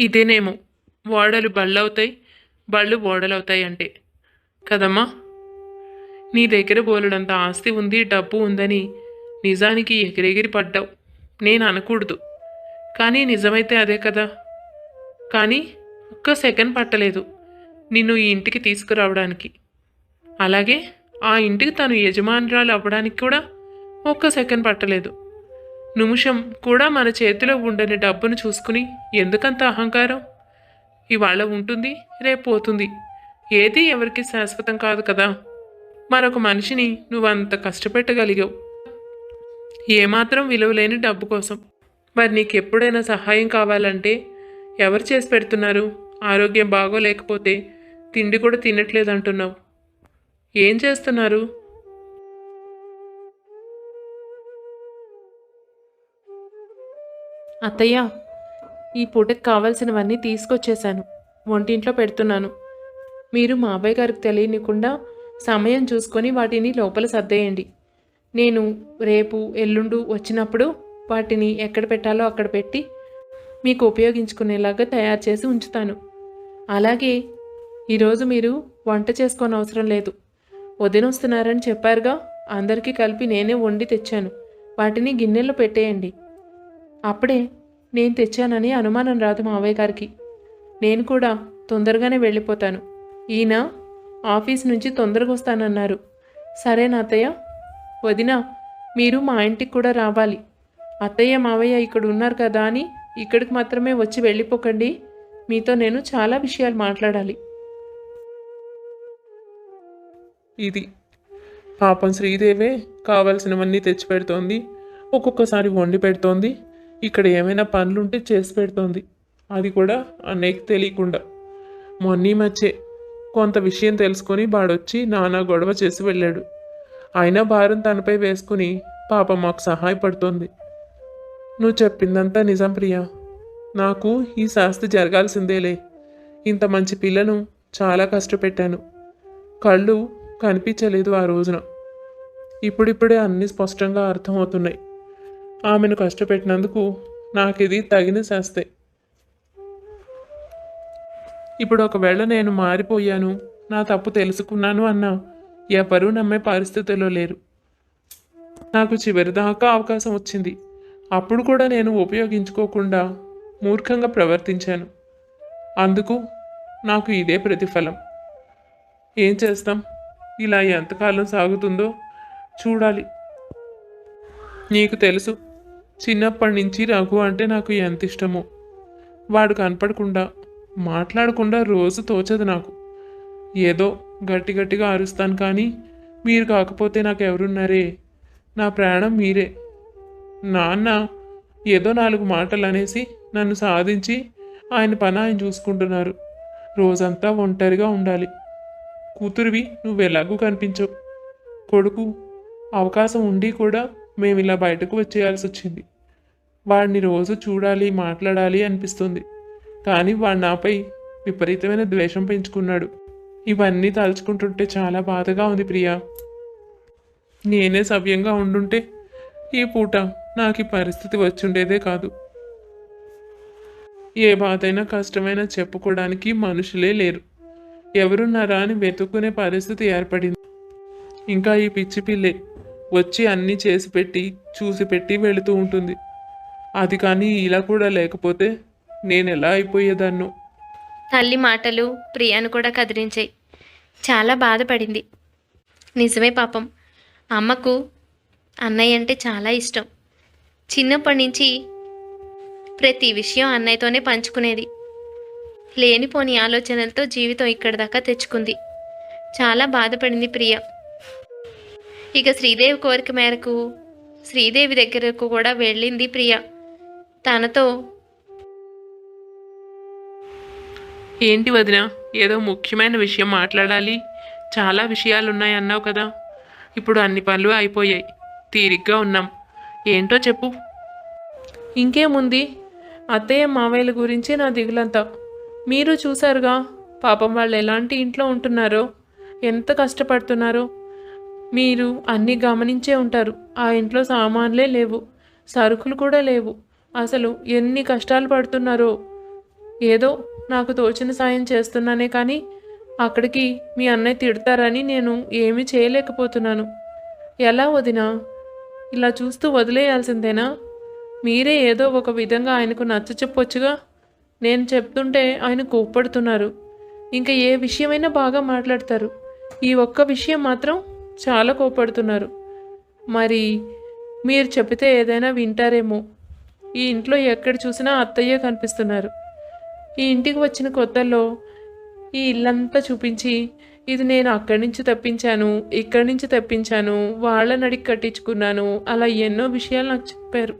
ఇదేనేమో. ఓడలు బళ్ళవుతాయి బళ్ళు ఓడలవుతాయి అంటే. కదమ్మా నీ దగ్గర బోలెడంత ఆస్తి ఉంది డబ్బు ఉందని నిజానికి ఎగిరెగిరి పడ్డావు. నేను అనకూడదు. కానీ నిజమైతే అదే కదా. కానీ ఒక్క సెకండ్ పట్టలేదు నిన్ను ఈ ఇంటికి తీసుకురావడానికి. అలాగే ఆ ఇంటికి తను యజమానురాలు అవ్వడానికి కూడా ఒక్క సెకండ్ పట్టలేదు. నిమిషం కూడా మన చేతిలో ఉండని డబ్బును చూసుకుని ఎందుకంత అహంకారం? ఇవాళ ఉంటుంది రేపు పోతుంది. ఏది ఎవరికి శాశ్వతం కాదు కదా. మరొక మనిషిని నువ్వు అంత కష్టపెట్టగలిగావు. ఏమాత్రం విలువలేని డబ్బు కోసం. మరి నీకు ఎప్పుడైనా సహాయం కావాలంటే ఎవరు చేసి పెడుతున్నారు? ఆరోగ్యం బాగోలేకపోతే తిండి కూడా తినట్లేదు అంటున్నావు ఏం చేస్తున్నారు? అత్తయ్య ఈ పూటకి కావాల్సినవన్నీ తీసుకొచ్చేశాను. వంటింట్లో పెడుతున్నాను. మీరు మా అబ్బాయి గారికి తెలియనికుండా సమయం చూసుకొని వాటిని లోపల సర్దేయండి. నేను రేపు ఎల్లుండు వచ్చినప్పుడు వాటిని ఎక్కడ పెట్టాలో అక్కడ పెట్టి మీకు ఉపయోగించుకునేలాగా తయారు చేసి ఉంచుతాను. అలాగే ఈరోజు మీరు వంట చేసుకోని అవసరం లేదు. వదినొస్తున్నారని చెప్పారుగా అందరికీ కలిపి నేనే వండి తెచ్చాను. వాటిని గిన్నెలో పెట్టేయండి. అప్పుడే నేను తెచ్చానని అనుమానం రాదు మావయ్య గారికి. నేను కూడా తొందరగానే వెళ్ళిపోతాను. ఈయన ఆఫీస్ నుంచి తొందరగా వస్తానన్నారు. సరే నాతయ్య వదిన మీరు మా ఇంటికి కూడా రావాలి. అత్తయ్య మావయ్య ఇక్కడ ఉన్నారు కదా అని ఇక్కడికి మాత్రమే వచ్చి వెళ్ళిపోకండి. మీతో నేను చాలా విషయాలు మాట్లాడాలి. ఇది పాపం శ్రీదేవే కావాల్సినవన్నీ తెచ్చి పెడుతోంది ఒక్కొక్కసారి వండి పెడుతోంది. ఇక్కడ ఏమైనా పనులుంటే చేసి పెడుతోంది. అది కూడా అన్నయ్యకి తెలియకుండా. మొన్నీ మచ్చే కొంత విషయం తెలుసుకొని వాడొచ్చి నానా గొడవ చేసి వెళ్ళాడు. అయినా భారం తనపై వేసుకుని పాపం మాకు సహాయపడుతోంది. నువ్వు చెప్పిందంతా నిజం ప్రియా. నాకు ఈ శాస్తి జరగాల్సిందేలే. ఇంత మంచి పిల్లను చాలా కష్టపెట్టాను. కళ్ళు కనిపించలేదు ఆ రోజున. ఇప్పుడిప్పుడే అన్నీ స్పష్టంగా అర్థమవుతున్నాయి. ఆమెను కష్టపెట్టినందుకు నాకు ఇది తగిన శాస్తే. ఇప్పుడు ఒకవేళ నేను మారిపోయాను నా తప్పు తెలుసుకున్నాను అన్న ఎవరూ నమ్మే పరిస్థితిలో లేరు. నాకు చివరిదాకా అవకాశం వచ్చింది. అప్పుడు కూడా నేను ఉపయోగించుకోకుండా మూర్ఖంగా ప్రవర్తించాను. అందుకు నాకు ఇదే ప్రతిఫలం. ఏం చేస్తాం? ఇలా ఎంతకాలం సాగుతుందో చూడాలి. నీకు తెలుసు చిన్నప్పటి నుంచి రఘు అంటే నాకు ఎంత ఇష్టమో. వాడు కనపడకుండా మాట్లాడకుండా రోజు తోచదు నాకు. ఏదో గట్టి గట్టిగా అరుస్తాను కానీ మీరు కాకపోతే నాకు ఎవరున్నారే నా ప్రాణం మీరే. నాన్న ఏదో నాలుగు మాటలు అనేసి నన్ను సాధించి ఆయన పని ఆయన చూసుకుంటున్నారు. రోజంతా ఒంటరిగా ఉండాలి. కూతురివి నువ్వు ఎలాగూ కనిపించవు. కొడుకు అవకాశం ఉండి కూడా మేము ఇలా బయటకు వచ్చేయాల్సి వచ్చింది వాడిని రోజు చూడాలి మాట్లాడాలి అనిపిస్తుంది. కానీ వాడు నాపై విపరీతమైన ద్వేషం పెంచుకున్నాడు. ఇవన్నీ తలుచుకుంటుంటే చాలా బాధగా ఉంది ప్రియా. నేనే సవ్యంగా ఉండుంటే ఈ పూట నాకు ఈ పరిస్థితి వచ్చుండేదే కాదు. ఏ బాధైనా కష్టమైనా చెప్పుకోవడానికి మనుషులే లేరు. ఎవరున్నారా అని వెతుక్కునే పరిస్థితి ఏర్పడింది. ఇంకా ఈ పిచ్చి పిల్లే వచ్చి అన్నీ చేసి పెట్టి చూసి పెట్టి వెళుతూ ఉంటుంది. అది కానీ ఇలా కూడా లేకపోతే నేను ఎలా అయిపోయేదాన్ను? తల్లి మాటలు ప్రియాను కూడా కదిలించాయి. చాలా బాధపడింది. నిజమే పాపం. అమ్మకు అన్నయ్య అంటే చాలా ఇష్టం. చిన్నప్పటి నుంచి ప్రతి విషయం అన్నయ్యతోనే పంచుకునేది. లేనిపోని ఆలోచనలతో జీవితం ఇక్కడి దాకా తెచ్చుకుంది. చాలా బాధపడింది ప్రియ. ఇక శ్రీదేవి కోరిక మేరకు శ్రీదేవి దగ్గరకు కూడా వెళ్ళింది ప్రియ. తనతో. ఏంటి వదిన ఏదో ముఖ్యమైన విషయం మాట్లాడాలి. చాలా విషయాలు ఉన్నాయి అన్నావు కదా. ఇప్పుడు అన్ని పనులు అయిపోయాయి. తీరిగ్గా ఉన్నాం. ఏంటో చెప్పు. ఇంకేముంది? అత్తయ్య మావయ్యల గురించి నా దిగులంతా. మీరు చూశారుగా పాపం వాళ్ళు ఎలాంటి ఇంట్లో ఉంటున్నారో ఎంత కష్టపడుతున్నారో. మీరు అన్నీ గమనించే ఉంటారు. ఆ ఇంట్లో సామాన్లే లేవు. సరుకులు కూడా లేవు. అసలు ఎన్ని కష్టాలు పడుతున్నారో. ఏదో నాకు తోచిన సాయం చేస్తున్నానే కానీ అక్కడికి మీ అన్నయ్య తిడతారని నేను ఏమీ చేయలేకపోతున్నాను. ఎలా వదినా? ఇలా చూస్తూ వదిలేయాల్సిందేనా? మీరే ఏదో ఒక విధంగా ఆయనకు నచ్చ చెప్పొచ్చుగా. నేను చెప్తుంటే ఆయన కోప్పడుతున్నారు. ఇంకా ఏ విషయమైనా బాగా మాట్లాడతారు. ఈ ఒక్క విషయం మాత్రం చాలా కోప్పడుతున్నారు. మరి మీరు చెబితే ఏదైనా వింటారేమో. ఈ ఇంట్లో ఎక్కడ చూసినా అత్తయ్య కనిపిస్తున్నారు. ఈ ఇంటికి వచ్చిన కొత్తల్లో ఈ ఇల్లంతా చూపించి ఇది నేను అక్కడి నుంచి తప్పించాను ఇక్కడి నుంచి తప్పించాను వాళ్ళని అడిగి కట్టించుకున్నాను అలా ఎన్నో విషయాలు నాకు చెప్పారు.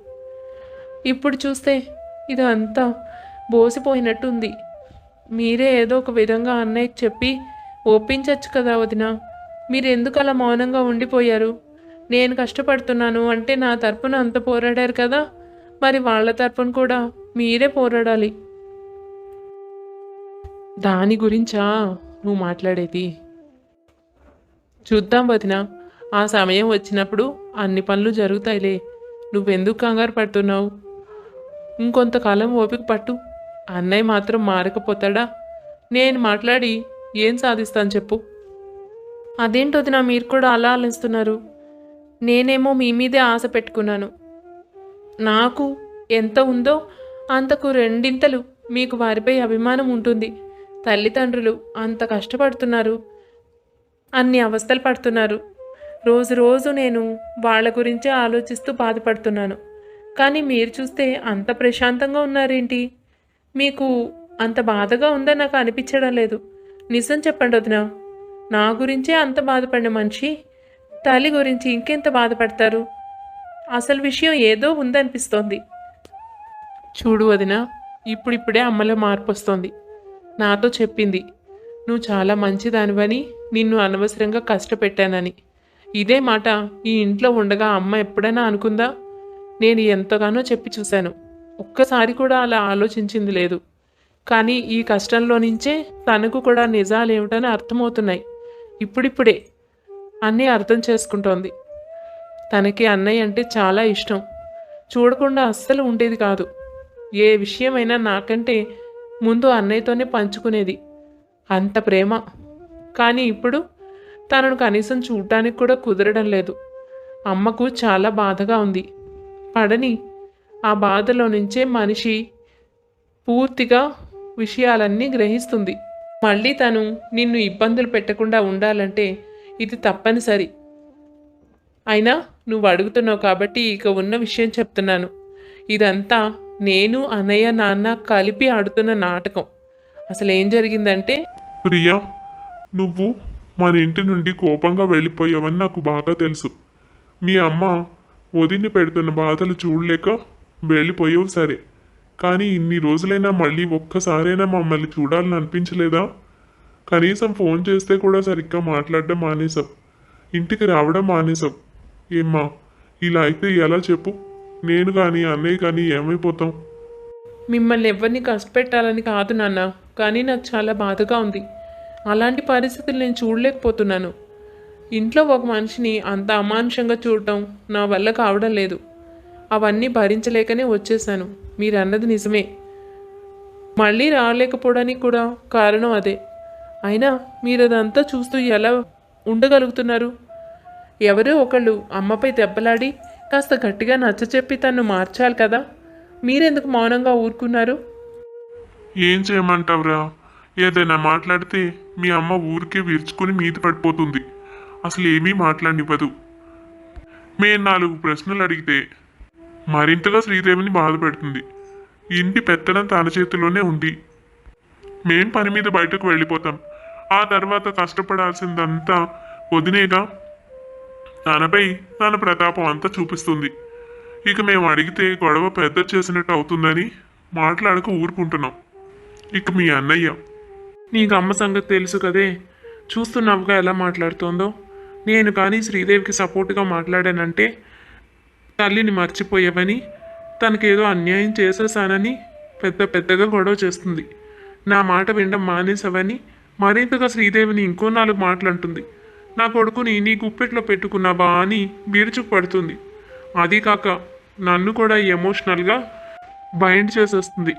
ఇప్పుడు చూస్తే ఇదంతా బోసిపోయినట్టుంది. మీరే ఏదో ఒక విధంగా అన్నయ్యకి చెప్పి ఒప్పించవచ్చు కదా వదిన. మీరు ఎందుకు అలా మౌనంగా ఉండిపోయారు? నేను కష్టపడుతున్నాను అంటే నా తరపున అంత పోరాడారు కదా. మరి వాళ్ళ తరపున కూడా మీరే పోరాడాలి. దాని గురించా నువ్వు మాట్లాడేది? చూద్దాం వదిన. ఆ సమయం వచ్చినప్పుడు అన్ని పనులు జరుగుతాయిలే. నువ్వెందుకు కంగారు పడుతున్నావు? ఇంకొంతకాలం ఓపిక పట్టు. అన్నయ్య మాత్రం మారకపోతాడా? నేను మాట్లాడి ఏం సాధిస్తాను చెప్పు. అదేంటి వదిన మీరు కూడా అలా ఆలోచిస్తున్నారు. నేనేమో మీ మీదే ఆశ పెట్టుకున్నాను. నాకు ఎంత ఉందో అంతకు రెండింతలు మీకు వారిపై అభిమానం ఉంటుంది. తల్లిదండ్రులు అంత కష్టపడుతున్నారు. అన్ని అవస్థలు పడుతున్నారు. రోజు రోజు నేను వాళ్ళ గురించే ఆలోచిస్తూ బాధపడుతున్నాను. కానీ మీరు చూస్తే అంత ప్రశాంతంగా ఉన్నారేంటి? మీకు అంత బాధగా ఉందని నాకు అనిపించడం లేదు. నిజం చెప్పండి వదిన. నా గురించే అంత బాధపడిన మనిషి తల్లి గురించి ఇంకెంత బాధపడతారు? అసలు విషయం ఏదో ఉందనిపిస్తోంది. చూడు వదిన ఇప్పుడిప్పుడే అమ్మలో మార్పు వస్తోంది నాతో చెప్పింది నువ్వు చాలా మంచిదానివని నిన్ను అనవసరంగా కష్టపెట్టానని. ఇదే మాట ఈ ఇంట్లో ఉండగా అమ్మ ఎప్పుడైనా అనుకుందా? నేను ఎంతగానో చెప్పి చూశాను. ఒక్కసారి కూడా అలా ఆలోచించింది లేదు. కానీ ఈ కష్టంలో నుంచే తనకు కూడా నిజాలేమిటని అర్థమవుతున్నాయి. ఇప్పుడిప్పుడే అన్నీ అర్థం చేసుకుంటోంది. తనకి అన్నయ్య అంటే చాలా ఇష్టం. చూడకుండా అస్సలు ఉండేది కాదు. ఏ విషయమైనా నాకంటే ముందు అన్నయ్యతోనే పంచుకునేది. అంత ప్రేమ. కానీ ఇప్పుడు తనను కనీసం చూడటానికి కూడా కుదరడం లేదు. అమ్మకు చాలా బాధగా ఉంది. పడని ఆ బాధలో నుంచే మనిషి పూర్తిగా విషయాలన్నీ గ్రహిస్తుంది. మళ్ళీ తను నిన్ను ఇబ్బందులు పెట్టకుండా ఉండాలంటే ఇది తప్పనిసరి. అయినా నువ్వు అడుగుతున్నావు కాబట్టి ఇక ఉన్న విషయం చెప్తున్నాను. ఇదంతా నేను అన్నయ్య నాన్న కలిపి ఆడుతున్న నాటకం. అసలు ఏం జరిగిందంటే ప్రియా నువ్వు మన ఇంటి నుండి కోపంగా వెళ్ళిపోయావని నాకు బాగా తెలుసు. మీ అమ్మ వదిని పెడుతున్న బాధలు చూడలేక వెళ్ళిపోయావు సరే. కానీ ఇన్ని రోజులైనా మళ్ళీ ఒక్కసారైనా మమ్మల్ని చూడాలని అనిపించలేదా? కనీసం ఫోన్ చేస్తే కూడా సరిగ్గా మాట్లాడడం మానేశాం ఇంటికి రావడం మానేశాం ఏమ్మా ఇలా అయితే ఎలా చెప్పు? నేను కానీ అన్నయ్య కానీ ఏమైపోతాం? మిమ్మల్ని ఎవరిని కష్టపెట్టాలని కాదు నాన్న కానీ నాకు చాలా బాధగా ఉంది. అలాంటి పరిస్థితులు నేను చూడలేకపోతున్నాను. ఇంట్లో ఒక మనిషిని అంత అమానుషంగా చూడటం నా వల్ల కావడం లేదు. అవన్నీ భరించలేకనే వచ్చేసాను మీరు అన్నది నిజమే. మళ్ళీ రాలేకపోవడానికి కూడా కారణం అదే. అయినా మీరు అదంతా చూస్తూ ఎలా ఉండగలుగుతున్నారు? ఎవరో ఒకళ్ళు అమ్మపై దెబ్బలాడి కాస్త గట్టిగా నచ్చచెప్పి తను మార్చాలి కదా. మీరెందుకు మౌనంగా ఊరుకున్నారు? ఏం చేయమంటావురా? ఏదైనా మాట్లాడితే మీ అమ్మ ఊరికే విరుచుకుని మీద పడిపోతుంది. అసలు ఏమీ మాట్లాడివ్వదు. మేము నాలుగు ప్రశ్నలు అడిగితే మరింతగా శ్రీదేవిని బాధ పెడుతుంది. ఇంటి పెత్తనం తన చేతిలోనే ఉంది. మేం పని మీద బయటకు వెళ్ళిపోతాం. ఆ తర్వాత కష్టపడాల్సిందంతా వదినేగా తనపై తన ప్రతాపం అంతా చూపిస్తుంది. ఇక మేము అడిగితే గొడవ పెద్ద చేసినట్టు అవుతుందని మాట్లాడక ఊరుకుంటున్నాం. ఇక మీ అన్నయ్య. నీకు అమ్మ సంగతి తెలుసు కదే. చూస్తున్నావుగా ఎలా మాట్లాడుతోందో. నేను కానీ శ్రీదేవికి సపోర్ట్గా మాట్లాడానంటే తల్లిని మర్చిపోయావని తనకేదో అన్యాయం చేసేసానని పెద్ద పెద్దగా గొడవ చేస్తుంది. నా మాట వినడం మానేసావని మరింతగా శ్రీదేవిని ఇంకో నాలుగు మాటలు అంటుంది నా కొడుకుని నీ గుప్పెట్లో పెట్టుకున్నావా అని విరుచుకు పడుతుంది. అది కాక నన్ను కూడా ఎమోషనల్గా బైండ్ చేసేస్తుంది.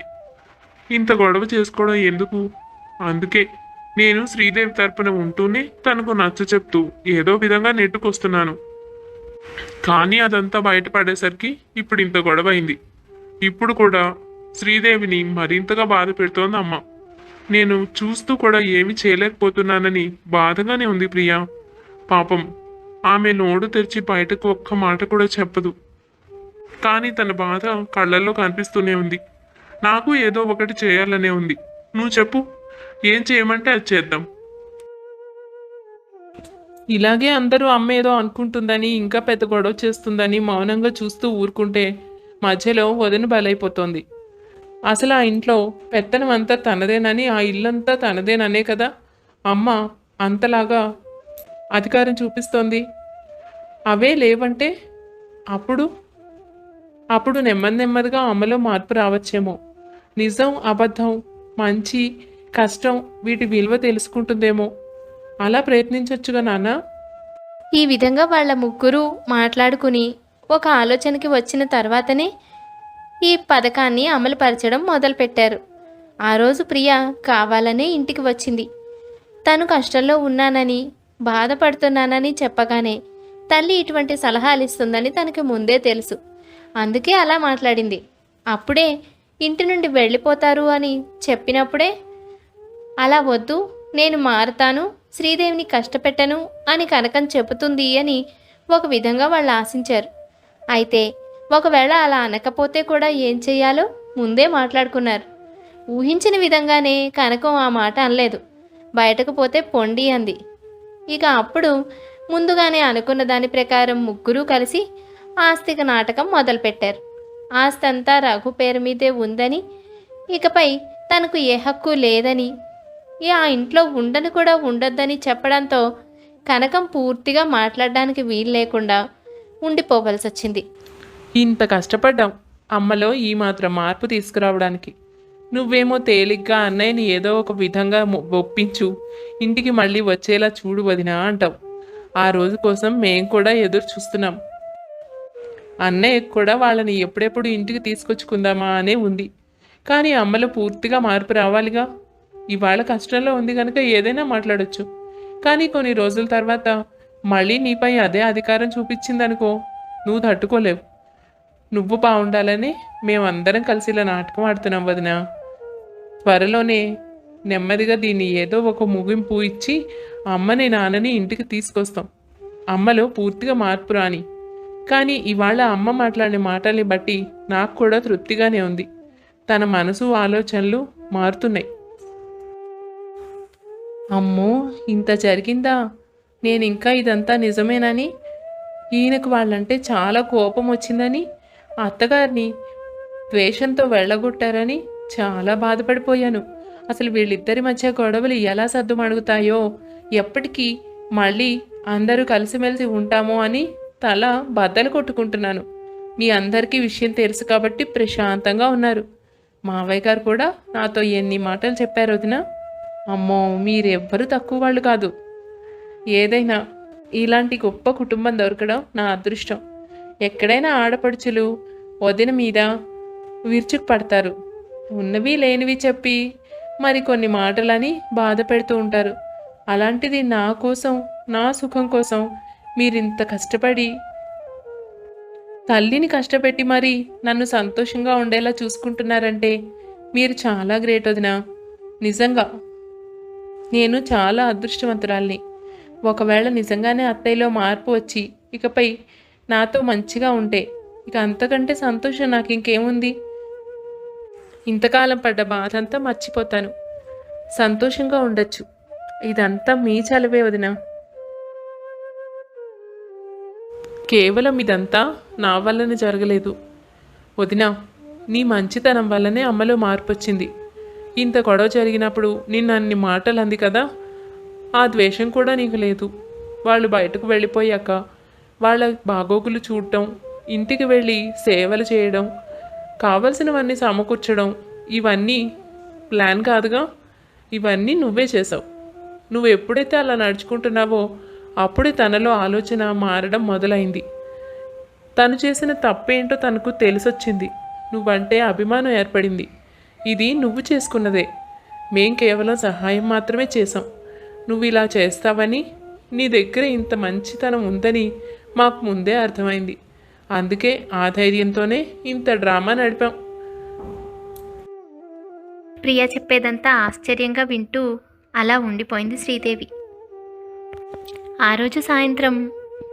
ఇంత గొడవ చేసుకోవడం ఎందుకు? అందుకే నేను శ్రీదేవి తరపున ఉంటూనే తనకు నచ్చ చెప్తూ ఏదో విధంగా నెట్టుకొస్తున్నాను. కానీ అదంతా బయటపడేసరికి ఇప్పుడు ఇంత గొడవ అయింది ఇప్పుడు కూడా శ్రీదేవిని మరింతగా బాధ పెడుతోంది అమ్మ నేను చూస్తూ కూడా ఏమి చేయలేకపోతున్నానని బాధగానే ఉంది ప్రియా. పాపం. ఆమె నోడు తెరిచి బయటకు ఒక్క మాట కూడా చెప్పదు. కానీ తన బాధ కళ్ళల్లో కనిపిస్తూనే ఉంది. నాకు ఏదో ఒకటి చేయాలనే ఉంది. నువ్వు చెప్పు. ఏం చేయమంటే అది చేద్దాం. ఇలాగే అందరూ అమ్మ ఏదో అనుకుంటుందని ఇంకా పెద్ద గొడవ చేస్తుందని మౌనంగా చూస్తూ ఊరుకుంటే మధ్యలో వదిన బలైపోతోంది. అసలు ఆ ఇంట్లో పెత్తనం అంతా తనదేనని ఆ ఇల్లంతా తనదేననే కదా? అమ్మ అంతలాగా అధికారం చూపిస్తోంది. అవే లేవంటే అప్పుడు అప్పుడు నెమ్మది నెమ్మదిగా అమలో మార్పు రావచ్చేమో. నిజం అబద్ధం మంచి కష్టం వీటి విలువ తెలుసుకుంటుందేమో. అలా ప్రయత్నించవచ్చుగా నాన్న. ఈ విధంగా వాళ్ళ ముగ్గురు మాట్లాడుకుని ఒక ఆలోచనకి వచ్చిన తర్వాతనే ఈ పథకాన్ని అమలుపరచడం మొదలుపెట్టారు. ఆ రోజు ప్రియ కావాలనే ఇంటికి వచ్చింది. తను కష్టంలో ఉన్నానని బాధపడుతున్నానని చెప్పగానే తల్లి ఇటువంటి సలహాలు ఇస్తుందని తనకి ముందే తెలుసు. అందుకే అలా మాట్లాడింది. అప్పుడే ఇంటి నుండి వెళ్ళిపోతారు అని చెప్పినప్పుడే అలా వద్దు నేను మారతాను శ్రీదేవిని కష్టపెట్టను అని కనకం చెబుతుంది అని ఒక విధంగా వాళ్ళు ఆశించారు. అయితే ఒకవేళ అలా అనకపోతే కూడా ఏం చేయాలో ముందే మాట్లాడుకున్నారు. ఊహించిన విధంగానే కనకం ఆ మాట అనలేదు. బయటకు పోతే పొండి అంది. ఇక అప్పుడు ముందుగానే అనుకున్న దాని ప్రకారం ముగ్గురు కలిసి ఆస్తిక నాటకం మొదలుపెట్టారు. ఆస్తి అంతా రఘు పేరు మీదే ఉందని ఇకపై తనకు ఏ హక్కు లేదని ఆ ఇంట్లో ఉండని కూడా ఉండొద్దని చెప్పడంతో కనకం పూర్తిగా మాట్లాడడానికి వీలు లేకుండా ఉండిపోవలసి వచ్చింది ఇంత కష్టపడ్డాం. అమ్మలో ఈ మాత్రం మార్పు తీసుకురావడానికి. నువ్వేమో తేలిగ్గా అన్నయ్యని ఏదో ఒక విధంగా మొ- ఒప్పించు. ఇంటికి మళ్ళీ వచ్చేలా చూడు వదినా అంటావు. ఆ రోజు కోసం మేం కూడా ఎదురు చూస్తున్నాం. అన్నయ్య కూడా వాళ్ళని ఎప్పుడెప్పుడు ఇంటికి తీసుకొచ్చుకుందామా అనే ఉంది. కానీ అమ్మలో పూర్తిగా మార్పు రావాలిగా. ఇవాళ కష్టంలో ఉంది కనుక ఏదైనా మాట్లాడొచ్చు. కానీ కొన్ని రోజుల తర్వాత మళ్ళీ నీపై అదే అధికారం చూపించిందనుకో నువ్వు తట్టుకోలేవు. నువ్వు బాగుండాలని మేమందరం కలిసి ఇలా నాటకం ఆడుతున్నాం వదినా. త్వరలోనే నెమ్మదిగా దీన్ని ఏదో ఒక ముగింపు ఇచ్చి అమ్మని నాన్నని ఇంటికి తీసుకొస్తాం. అమ్మలో పూర్తిగా మార్పు రాని. కానీ ఇవాళ అమ్మ మాట్లాడిన మాటల్ని బట్టి నాకు కూడా తృప్తిగానే ఉంది. తన మనసు ఆలోచనలు మారుతున్నాయి. అమ్మో ఇంత జరిగిందా? నేను ఇంకా ఇదంతా నిజమేనని? ఈయనకు వాళ్ళంటే చాలా కోపం వచ్చిందని అత్తగారిని ద్వేషంతో వెళ్ళగొట్టారని? చాలా బాధపడిపోయాను. అసలు వీళ్ళిద్దరి మధ్య గొడవలు ఎలా సర్దుమణుగుతాయో ఎప్పటికీ మళ్ళీ అందరూ కలిసిమెలిసి ఉంటామో అని తల బద్దలు కొట్టుకుంటున్నాను. మీ అందరికీ విషయం తెలుసు కాబట్టి ప్రశాంతంగా ఉన్నారు. మావయ్య గారు కూడా నాతో ఎన్ని మాటలు చెప్పారు వదినా? అమ్మో మీరెవ్వరూ తక్కువ వాళ్ళు కాదు. ఏదైనా ఇలాంటి గొప్ప కుటుంబం దొరకడం నా అదృష్టం. ఎక్కడైనా ఆడపడుచులు వదిన మీద విరుచుకు పడతారు ఉన్నవి లేనివి చెప్పి మరి కొన్ని మాటలని బాధ పెడుతూ ఉంటారు. అలాంటిది నా కోసం నా సుఖం కోసం మీరింత కష్టపడి తల్లిని కష్టపెట్టి మరి నన్ను సంతోషంగా ఉండేలా చూసుకుంటున్నారంటే మీరు చాలా గ్రేట్ వదినా. నిజంగా నేను చాలా అదృష్టవంతురాల్ని. ఒకవేళ నిజంగానే అత్తయ్యలో మార్పు వచ్చి ఇకపై నాతో మంచిగా ఉంటే ఇక అంతకంటే సంతోషం నాకు ఇంకేముంది ఇంతకాలం పడ్డ బాధ అంతా మర్చిపోతాను. సంతోషంగా ఉండొచ్చు. ఇదంతా మీ చలవే వదినా. కేవలం ఇదంతా నా వల్లనే జరగలేదు. వదినా నీ మంచితనం వల్లనే అమ్మలో మార్పు వచ్చింది ఇంత గొడవ జరిగినప్పుడు నిన్ను అన్ని మాటలు అంది కదా? ఆ ద్వేషం కూడా నీకు లేదు. వాళ్ళు బయటకు వెళ్ళిపోయాక వాళ్ళ బాగోగులు చూడటం ఇంటికి వెళ్ళి సేవలు చేయడం కావలసినవన్నీ సమకూర్చడం ఇవన్నీ ప్లాన్ కాదుగా. ఇవన్నీ నువ్వే చేసావు. నువ్వు ఎప్పుడైతే అలా నడుచుకుంటున్నావో అప్పుడే తనలో ఆలోచన మారడం మొదలైంది. తను చేసిన తప్పేంటో తనకు తెలిసొచ్చింది. నువ్వంటే అభిమానం ఏర్పడింది. ఇది నువ్వు చేసుకున్నదే. మేం కేవలం సహాయం మాత్రమే చేసాం నువ్వు ఇలా చేస్తావని నీ దగ్గర ఇంత మంచితనం ఉందని మాకు ముందే అర్థమైంది. అందుకే ఆ ధైర్యంతోనే ఇంత డ్రామా నడిపాం. ప్రియ చెప్పేదంతా ఆశ్చర్యంగా వింటూ అలా ఉండిపోయింది శ్రీదేవి. ఆ రోజు సాయంత్రం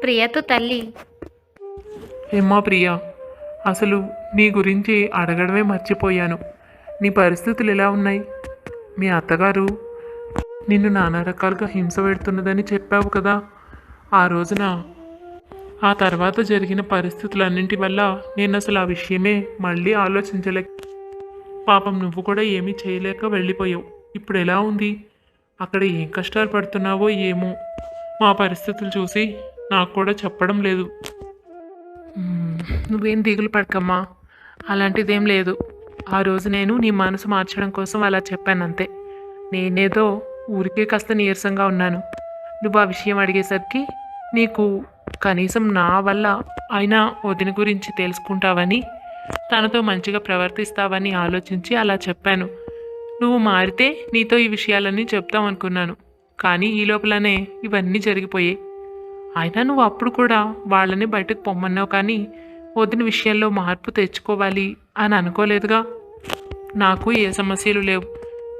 ప్రియతో తల్లి ఏమ్మా ప్రియా అసలు నీ గురించి అడగడమే మర్చిపోయాను. నీ పరిస్థితులు ఎలా ఉన్నాయి? మీ అత్తగారు నిన్ను నానా రకాలుగా హింస పెడుతున్నదని చెప్పావు కదా. ఆ రోజున ఆ తర్వాత జరిగిన పరిస్థితులన్నింటి వల్ల నేను అసలు ఆ విషయమే మళ్ళీ ఆలోచించలే పాపం నువ్వు కూడా ఏమీ చేయలేక వెళ్ళిపోయావు. ఇప్పుడు ఎలా ఉంది? అక్కడ ఏం కష్టాలు పడుతున్నావో ఏమో మా పరిస్థితులు చూసి నాకు కూడా చెప్పడం లేదు. నువ్వేం దిగులు పడకమ్మా. అలాంటిదేం లేదు. ఆ రోజు నేను నీ మనసు మార్చడం కోసం అలా చెప్పాను అంతే నేనేదో ఊరికే కాస్త నీరసంగా ఉన్నాను. నువ్వు ఆ విషయం అడిగేసరికి నీకు కనీసం నా వల్ల అయినా వదిన గురించి తెలుసుకుంటావని తనతో మంచిగా ప్రవర్తిస్తావని ఆలోచించి అలా చెప్పాను. నువ్వు మారితే నీతో ఈ విషయాలన్నీ చెప్తాం అనుకున్నాను. కానీ ఈ లోపలనే ఇవన్నీ జరిగిపోయాయి. అయినా నువ్వు అప్పుడు కూడా వాళ్ళని బయటకు పొమ్మన్నావు కానీ వదిన విషయంలో మార్పు తెచ్చుకోవాలి అని అనుకోలేదుగా? నాకు ఏ సమస్యలు లేవు.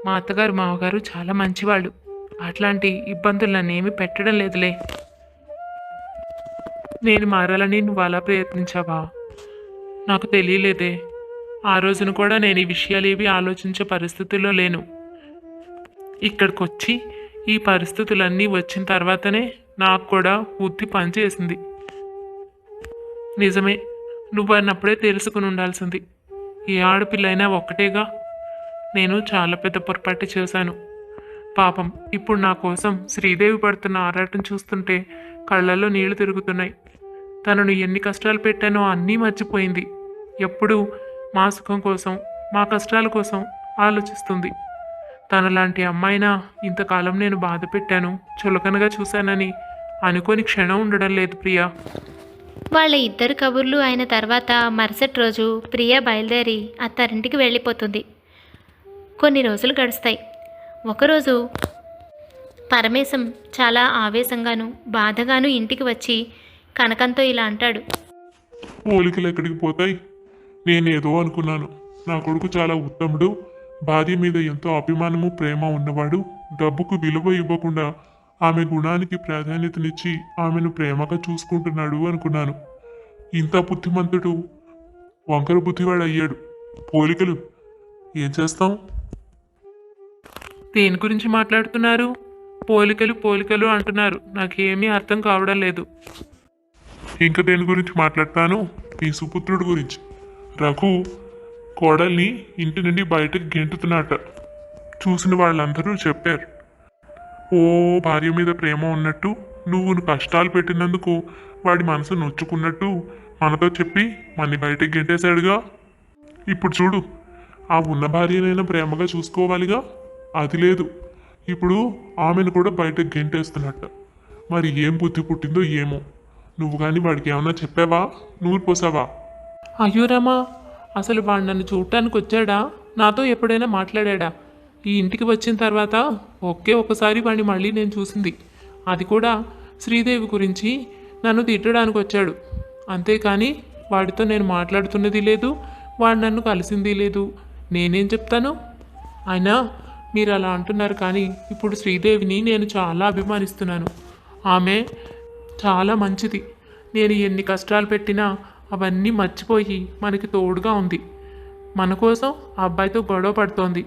మా అత్తగారు మామగారు చాలా మంచివాళ్ళు. అట్లాంటి ఇబ్బందులు ఏమి పెట్టడం లేదులే. నేను మారాలని నువ్వు అలా ప్రయత్నించావా? నాకు తెలియలేదే. ఆ రోజున కూడా నేను ఈ విషయాలు ఏవి ఆలోచించే పరిస్థితుల్లో లేను. ఇక్కడికి వచ్చి ఈ పరిస్థితులన్నీ వచ్చిన తర్వాతనే నాకు కూడా బుద్ధి పనిచేసింది నిజమే నువ్వు అన్నప్పుడే తెలుసుకుని ఉండాల్సింది. ఏ ఆడపిల్లైనా ఒక్కటేగా. నేను చాలా పెద్ద పొరపాటు చేశాను. పాపం ఇప్పుడు నా కోసం శ్రీదేవి పడుతున్న ఆరాటం చూస్తుంటే కళ్ళల్లో నీళ్ళు తిరుగుతున్నాయి. తనను ఎన్ని కష్టాలు పెట్టానో అన్నీ మర్చిపోయింది. ఎప్పుడూ మా సుఖం కోసం మా కష్టాల కోసం ఆలోచిస్తుంది. తనలాంటి అమ్మాయినా ఇంతకాలం నేను బాధ పెట్టాను చులకనగా చూశానని అనుకోని క్షణం ఉండడం లేదు ప్రియా. వాళ్ళ ఇద్దరు కబుర్లు అయిన తర్వాత మరుసటి రోజు ప్రియ బయలుదేరి అత్తారింటికి వెళ్ళిపోతుంది. కొన్ని రోజులు గడుస్తాయి. ఒకరోజు పరమేశం చాలా ఆవేశంగాను బాధగాను ఇంటికి వచ్చి కనకంతో ఇలా అంటాడు. పోలికలు ఎక్కడికి పోతాయి? నేనేదో అనుకున్నాను. నా కొడుకు చాలా ఉత్తముడు. భార్య మీద ఎంతో అభిమానము ప్రేమ ఉన్నవాడు. డబ్బుకు విలువ ఇవ్వకుండా ఆమె గుణానికి ప్రాధాన్యతనిచ్చి ఆమెను ప్రేమగా చూసుకుంటున్నాడు అనుకున్నాను. ఇంత బుద్ధిమంతుడు వంకర బుద్ధివాడు అయ్యాడు పోలికలు ఏం చేస్తాం? దేని గురించి మాట్లాడుతున్నారు? పోలికలు పోలికలు అంటున్నారు. నాకేమీ అర్థం కావడం లేదు. ఇంకా దేని గురించి మాట్లాడతాను? నీ సుపుత్రుడు గురించి. రఘు కోడల్ని ఇంటి నుండి బయటకు గెంటుతున్నట్ట చూసిన వాళ్ళందరూ చెప్పారు. ఓ భార్య మీద ప్రేమ ఉన్నట్టు నువ్వు నువ్వు కష్టాలు పెట్టినందుకు వాడి మనసు నొచ్చుకున్నట్టు మనతో చెప్పి మన్ని బయటకు గెంటేశాడుగా? ఇప్పుడు చూడు ఆ ఉన్న భార్యనైనా ప్రేమగా చూసుకోవాలిగా? అది లేదు. ఇప్పుడు ఆమెను కూడా బయటకు గెంటేస్తున్నట్ట. మరి ఏం బుద్ధి పుట్టిందో ఏమో. నువ్వు కానీ వాడికి ఏమన్నా చెప్పావా? నూరు పోసావా? అయ్యో రామా అసలు వాడు నన్ను చూడటానికి వచ్చాడా? నాతో ఎప్పుడైనా మాట్లాడా ఈ ఇంటికి వచ్చిన తర్వాత ఒకే ఒకసారి వాడిని మళ్ళీ నేను చూసింది. అది కూడా శ్రీదేవి గురించి నన్ను తిట్టడానికి వచ్చాడు. అంతేకాని వాడితో నేను మాట్లాడుతున్నది లేదు వాడు నన్ను కలిసింది లేదు. నేనేం చెప్తాను? అయినా మీరు అలా అంటున్నారు కానీ ఇప్పుడు శ్రీదేవిని నేను చాలా అభిమానిస్తున్నాను. ఆమె చాలా మంచిది. నేను ఎన్ని కష్టాలు పెట్టినా అవన్నీ మర్చిపోయి మనకి తోడుగా ఉంది. మన కోసం ఆ అబ్బాయితో గొడవ పడుతోంది.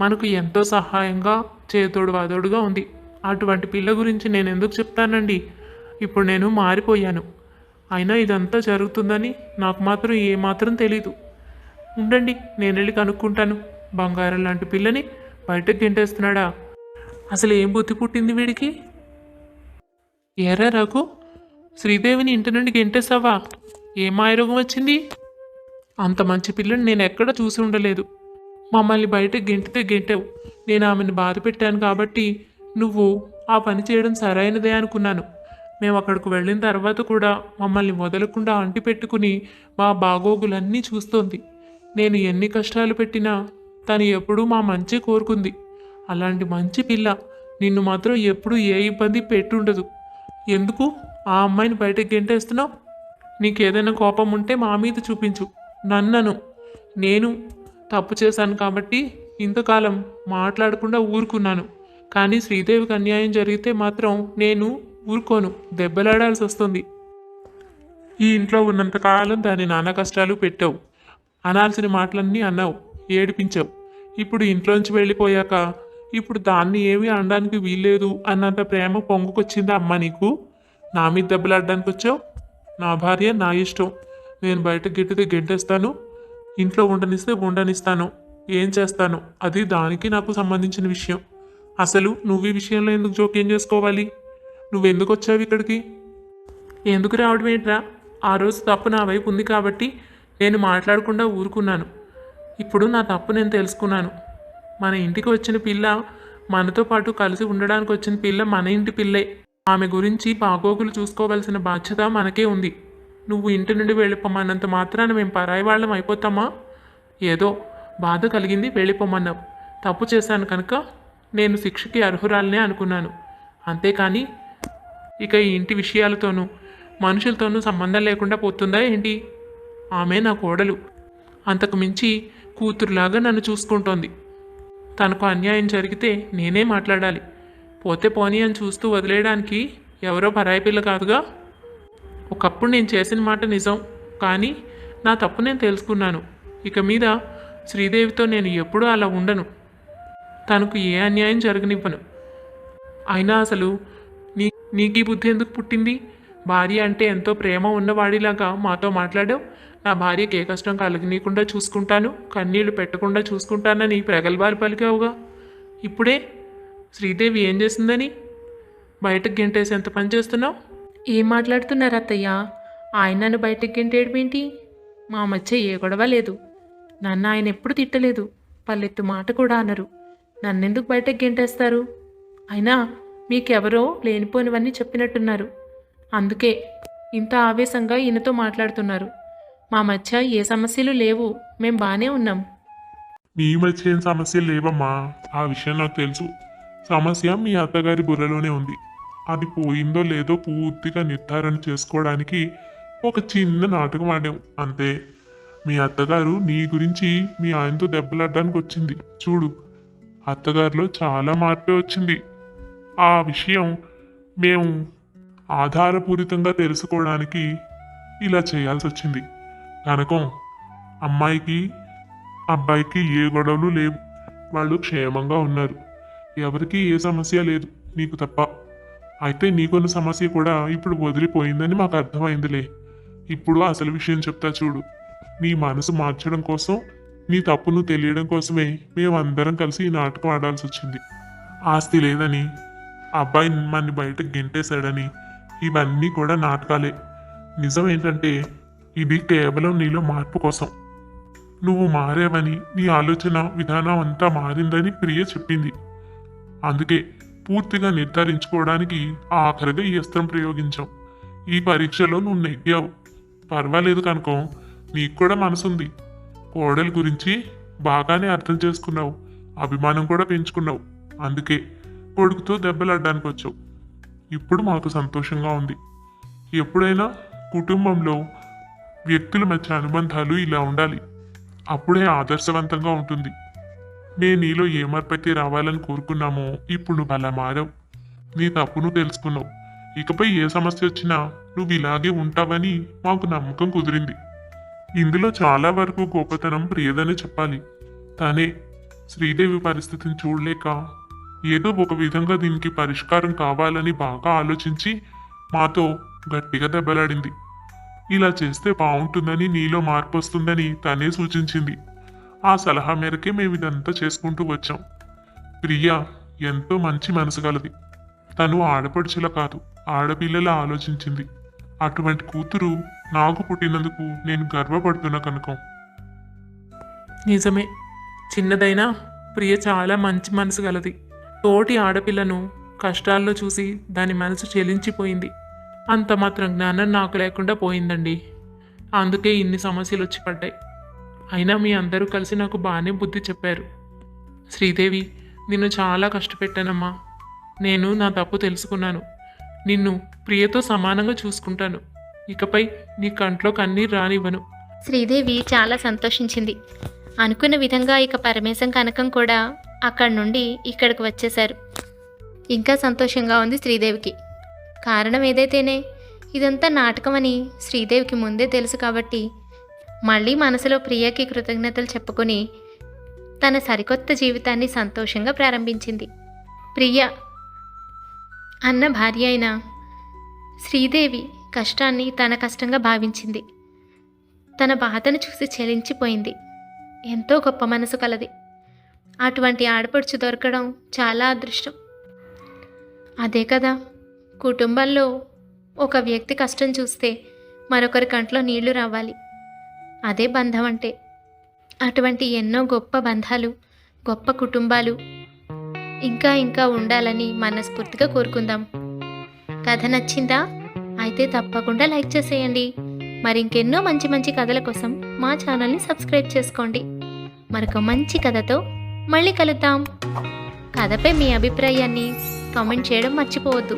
మనకు ఎంతో సహాయంగా చేతోడు వాదోడుగా ఉంది. అటువంటి పిల్ల గురించి నేను ఎందుకు చెప్తానండి? ఇప్పుడు నేను మారిపోయాను. అయినా ఇదంతా జరుగుతుందని నాకు మాత్రం ఏమాత్రం తెలీదు. ఉండండి నేను వెళ్ళి కనుక్కుంటాను. బంగారం లాంటి పిల్లని బయటకు గెంటేస్తున్నాడా అసలు ఏం బుద్ధి పుట్టింది వీడికి? ఎర్ర రఘు శ్రీదేవిని ఇంటి నుండి గెంటేసావా ఏ మాయరోగం వచ్చింది? అంత మంచి పిల్లని నేను ఎక్కడ చూసి ఉండలేదు. మమ్మల్ని బయట గెంటితే గెంటావు. నేను ఆమెను బాధ పెట్టాను కాబట్టి నువ్వు ఆ పని చేయడం సరైనదే అనుకున్నాను. మేము అక్కడికి వెళ్ళిన తర్వాత కూడా మమ్మల్ని వదలకుండా అంటి పెట్టుకుని మా బాగోగులన్నీ చూస్తోంది. నేను ఎన్ని కష్టాలు పెట్టినా తను ఎప్పుడూ మా మంచి కోరుకుంది. అలాంటి మంచి పిల్ల నిన్ను మాత్రం ఎప్పుడూ ఏ ఇబ్బంది పెట్టుండదు. ఎందుకు? ఆ అమ్మాయిని బయటకు గెంటేస్తున్నావు? నీకేదైనా కోపం ఉంటే మా మీద చూపించు. నన్నను. నేను తప్పు చేశాను కాబట్టి ఇంతకాలం మాట్లాడకుండా ఊరుకున్నాను. కానీ శ్రీదేవికి అన్యాయం జరిగితే మాత్రం నేను ఊరుకోను. దెబ్బలాడాల్సి వస్తుంది. ఈ ఇంట్లో ఉన్నంతకాలం దాని నాన్న కష్టాలు పెట్టావు. అనాల్సిన మాటలన్నీ అన్నావు. ఏడిపించావు. ఇప్పుడు ఇంట్లోంచి వెళ్ళిపోయాక ఇప్పుడు దాన్ని ఏమీ అనడానికి వీల్లేదు అన్నంత ప్రేమ పొంగుకొచ్చిందా అమ్మ నీకు? నా మీద దెబ్బలాడడానికి వచ్చావు? నా భార్య నా ఇష్టం. నేను బయట గిట్టితే గెంటేస్తాను. ఇంట్లో ఉండనిస్తే ఉండనిస్తాను. ఏం చేస్తాను? అది దానికి నాకు సంబంధించిన విషయం. అసలు నువ్వు ఈ విషయంలో ఎందుకు జోక్యం చేసుకోవాలి? నువ్వెందుకు వచ్చావు ఇక్కడికి? ఎందుకు రావడం ఏంట్రా? ఆ రోజు తప్పు నా వైపు ఉంది కాబట్టి నేను మాట్లాడకుండా ఊరుకున్నాను. ఇప్పుడు నా తప్పు నేను తెలుసుకున్నాను. మన ఇంటికి వచ్చిన పిల్ల మనతో పాటు కలిసి ఉండడానికి వచ్చిన పిల్ల మన ఇంటి పిల్లే. ఆమె గురించి బాగోగులు చూసుకోవాల్సిన బాధ్యత మనకే ఉంది. నువ్వు ఇంటి నుండి వెళ్ళిపోమన్నంత మాత్రాన మేము పరాయి వాళ్ళం అయిపోతామా? ఏదో బాధ కలిగింది వెళ్ళిపోమన్నావు. తప్పు చేశాను కనుక నేను శిక్షకి అర్హురాలనే అనుకున్నాను. అంతేకాని ఇక ఈ ఇంటి విషయాలతోనూ మనుషులతోనూ సంబంధం లేకుండా పోతుందా ఏంటి? ఆమె నా కోడలు. అంతకు మించి కూతురులాగా నన్ను చూసుకుంటోంది. తనకు అన్యాయం జరిగితే నేనే మాట్లాడాలి. పోతే పోనీ అని చూస్తూ వదిలేయడానికి ఎవరో పరాయి పిల్ల కాదుగా? ఒకప్పుడు నేను చేసిన మాట నిజం కానీ నా తప్పు నేను తెలుసుకున్నాను. ఇక మీద శ్రీదేవితో నేను ఎప్పుడూ అలా ఉండను. తనకు ఏ అన్యాయం జరగనివ్వను. అయినా అసలు నీ నీకు ఈ బుద్ధి ఎందుకు పుట్టింది? భార్య అంటే ఎంతో ప్రేమ ఉన్నవాడిలాగా మాతో మాట్లాడావు? నా భార్యకి ఏ కష్టం కలగనీయకుండా చూసుకుంటాను కన్నీళ్ళు పెట్టకుండా చూసుకుంటానని ప్రగల్భాలు పలికావుగా. ఇప్పుడే శ్రీదేవి ఏం చేసిందని? బయటకు గెంటేసి ఎంత పని చేస్తున్నావు? ఏం మాట్లాడుతున్నారు అత్తయ్య? ఆయన నన్ను బయటకు గెంటేయడమేంటి మా మధ్య ఏ గొడవ లేదు. నన్ను ఆయన ఎప్పుడు తిట్టలేదు. పల్లెత్తు మాట కూడా అనరు. నన్నెందుకు బయటకు గెంటేస్తారు? అయినా మీకెవరో లేనిపోనివన్నీ చెప్పినట్టున్నారు. అందుకే ఇంత ఆవేశంగా ఈయనతో మాట్లాడుతున్నారు. మా మధ్య ఏ సమస్యలు లేవు. మేం బాగానే ఉన్నాం. మీ మధ్య ఏం సమస్యలు లేవమ్మా. ఆ విషయం నాకు తెలుసు. సమస్య మీ అత్తగారి బుర్రలోనే ఉంది. అది పోయిందో లేదో పూర్తిగా నిర్ధారణ చేసుకోవడానికి ఒక చిన్న నాటకం ఆడాం. అంతే. మీ అత్తగారు నీ గురించి మీ ఆయనతో దెబ్బలాడడానికి వచ్చింది. చూడు అత్తగారిలో చాలా మార్పే వచ్చింది. ఆ విషయం మేము ఆధారపూరితంగా తెలుసుకోవడానికి ఇలా చేయాల్సి వచ్చింది కనకం అమ్మాయికి అబ్బాయికి ఏ గొడవలు లేవు. వాళ్ళు క్షేమంగా ఉన్నారు. ఎవరికి ఏ సమస్య లేదు నీకు తప్ప. అయితే నీకున్న సమస్య కూడా ఇప్పుడు వదిలిపోయిందని మాకు అర్థమైందిలే. ఇప్పుడు అసలు విషయం చెప్తా చూడు. నీ మనసు మార్చడం కోసం నీ తప్పును తెలియడం కోసమే మేమందరం కలిసి ఈ నాటకం ఆడాల్సి వచ్చింది. ఆస్తి లేదని అబ్బాయి మన బయట గెంటేశాడని ఇవన్నీ కూడా నాటకాలే. నిజం ఏంటంటే ఇది కేవలం నీలో మార్పు కోసం. నువ్వు మారావని నీ ఆలోచన విధానం అంతా మారిందని ప్రియ చెప్పింది. అందుకే పూర్తిగా నిర్ధారించుకోవడానికి ఆఖరిగా ఈ అస్త్రం ప్రయోగించాం ఈ పరీక్షలో నువ్వు నెగ్గావు. పర్వాలేదు కనుకో నీకు కూడా మనసుంది. కోడల గురించి బాగానే అర్థం చేసుకున్నావు. అభిమానం కూడా పెంచుకున్నావు. అందుకే కొడుకుతో దెబ్బలాడడానికి వచ్చావు. ఇప్పుడు మాకు సంతోషంగా ఉంది. ఎప్పుడైనా కుటుంబంలో వ్యక్తుల మధ్య అనుబంధాలు ఇలా ఉండాలి. అప్పుడే ఆదర్శవంతంగా ఉంటుంది. నేను నీలో ఏ మార్పైతే రావాలని కోరుకున్నామో ఇప్పుడు నువ్వు అలా మారావు. నీ తప్పును తెలుసుకున్నావు. ఇకపై ఏ సమస్య వచ్చినా నువ్వు ఇలాగే ఉంటావని మాకు నమ్మకం కుదిరింది. ఇందులో చాలా వరకు గొప్పతనం ప్రియదనే చెప్పాలి. తనే శ్రీదేవి పరిస్థితిని చూడలేక ఏదో ఒక విధంగా దీనికి పరిష్కారం కావాలని బాగా ఆలోచించి మాతో గట్టిగా దెబ్బలాడింది. ఇలా చేస్తే బాగుంటుందని నీలో మార్పు వస్తుందని తనే సూచించింది. ఆ సలహా మేరకే మేము ఇదంతా చేసుకుంటూ వచ్చాం. ప్రియ ఎంతో మంచి మనసు గలది. తను ఆడపడుచుల కాదు ఆడపిల్లల ఆలోచించింది. అటువంటి కూతురు నాకు పుట్టినందుకు నేను గర్వపడుతున్న కనుక. నిజమే. చిన్నదైనా ప్రియ చాలా మంచి మనసు గలది. తోటి ఆడపిల్లను కష్టాల్లో చూసి దాని మనసు చెలించిపోయింది. అంత మాత్రం జ్ఞానం నాకు లేకుండా పోయిందండి. అందుకే ఇన్ని సమస్యలు వచ్చి పడ్డాయి. అయినా మీ అందరూ కలిసి నాకు బాగానే బుద్ధి చెప్పారు. శ్రీదేవి నిన్ను చాలా కష్టపెట్టానమ్మా. నేను నా తప్పు తెలుసుకున్నాను. నిన్ను ప్రియతో సమానంగా చూసుకుంటాను. ఇకపై నీ కంట్లో కన్నీరు రానివ్వను. శ్రీదేవి చాలా సంతోషించింది. అనుకున్న విధంగా ఇక పరమేశం కనకం కూడా అక్కడి నుండి ఇక్కడికి వచ్చేశారు. ఇంకా సంతోషంగా ఉంది శ్రీదేవికి. కారణం ఏదైతేనే ఇదంతా నాటకమని శ్రీదేవికి ముందే తెలుసు కాబట్టి మళ్ళీ మనసులో ప్రియకి కృతజ్ఞతలు చెప్పుకొని తన సరికొత్త జీవితాన్ని సంతోషంగా ప్రారంభించింది. ప్రియ అన్న భార్య అయిన శ్రీదేవి కష్టాన్ని తన కష్టంగా భావించింది. తన బాధను చూసి చెలించిపోయింది. ఎంతో గొప్ప మనసు కలది. అటువంటి ఆడపడుచు దొరకడం చాలా అదృష్టం. అదే కదా కుటుంబంలో ఒక వ్యక్తి కష్టం చూస్తే మరొకరి కంట్లో నీళ్ళు రావాలి. అదే బంధం అంటే. అటువంటి ఎన్నో గొప్ప బంధాలు గొప్ప కుటుంబాలు ఇంకా ఇంకా ఉండాలని మనస్ఫూర్తిగా కోరుకుందాం. కథ నచ్చిందా? అయితే తప్పకుండా లైక్ చేసేయండి. మరి ఇంకెన్నో మంచి మంచి కథల కోసం మా ఛానల్ని సబ్స్క్రైబ్ చేసుకోండి. మరొక మంచి కథతో మళ్ళీ కలుద్దాం. కథపై మీ అభిప్రాయాన్ని కామెంట్ చేయడం మర్చిపోవద్దు.